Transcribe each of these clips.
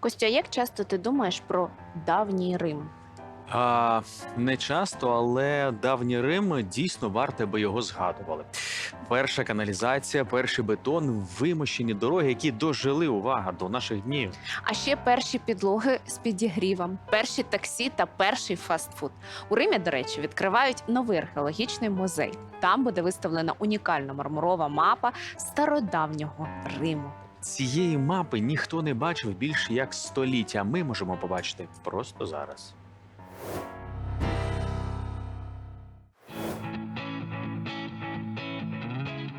Костя, як часто ти думаєш про давній Рим? А, не часто, але давній Рим дійсно варте, би його згадували. Перша каналізація, перший бетон, вимощені дороги, які дожили увага до наших днів. А ще перші підлоги з підігрівом, перші таксі та перший фастфуд. У Римі, до речі, відкривають новий археологічний музей. Там буде виставлена унікальна мармурова мапа стародавнього Риму. Цієї мапи ніхто не бачив більше як століття. Ми можемо побачити просто зараз.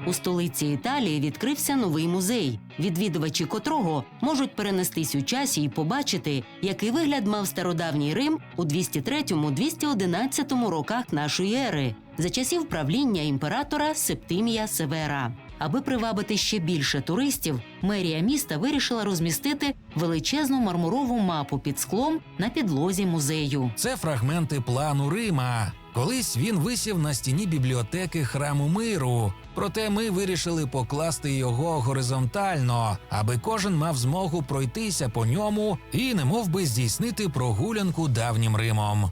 У столиці Італії відкрився новий музей, відвідувачі котрого можуть перенестись у часі і побачити, який вигляд мав стародавній Рим у 203-211 роках нашої ери за часів правління імператора Септимія Севера. Аби привабити ще більше туристів, мерія міста вирішила розмістити величезну мармурову мапу під склом на підлозі музею. Це фрагменти плану Рима. Колись він висів на стіні бібліотеки храму миру. Проте ми вирішили покласти його горизонтально, аби кожен мав змогу пройтися по ньому і немов би здійснити прогулянку давнім Римом.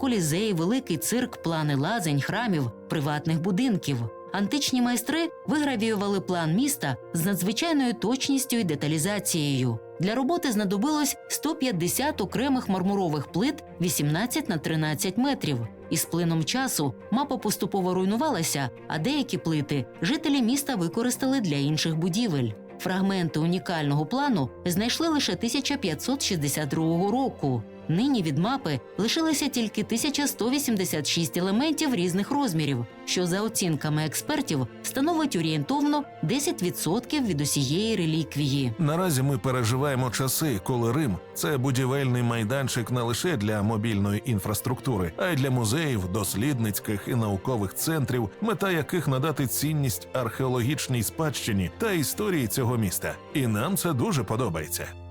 Колізей, великий цирк, плани лазень, храмів, приватних будинків. Античні майстри вигравіювали план міста з надзвичайною точністю і деталізацією. Для роботи знадобилось 150 окремих мармурових плит 18 на 13 метрів. І з плином часу мапа поступово руйнувалася, а деякі плити жителі міста використали для інших будівель. Фрагменти унікального плану знайшли лише 1562 року. Нині від мапи лишилося тільки 1186 елементів різних розмірів, що за оцінками експертів становить орієнтовно 10% від усієї реліквії. Наразі ми переживаємо часи, коли Рим це будівельний майданчик не лише для мобільної інфраструктури, а й для музеїв, дослідницьких і наукових центрів, мета яких надати цінність археологічній спадщині та історії цього міста. І нам це дуже подобається.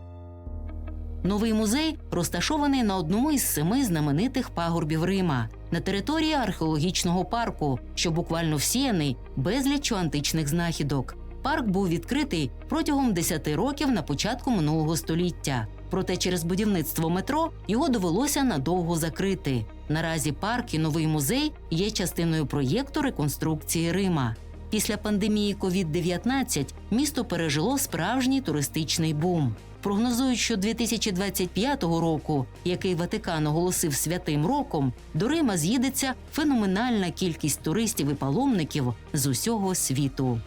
Новий музей розташований на одному із семи знаменитих пагорбів Рима на території археологічного парку, що буквально всіяний безліччю античних знахідок. Парк був відкритий протягом 10 років на початку минулого століття. Проте через будівництво метро його довелося надовго закрити. Наразі парк і новий музей є частиною проєкту реконструкції Рима. Після пандемії COVID-19 місто пережило справжній туристичний бум. Прогнозують, що 2025 року, який Ватикан оголосив святим роком, до Рима з'їдеться феноменальна кількість туристів і паломників з усього світу.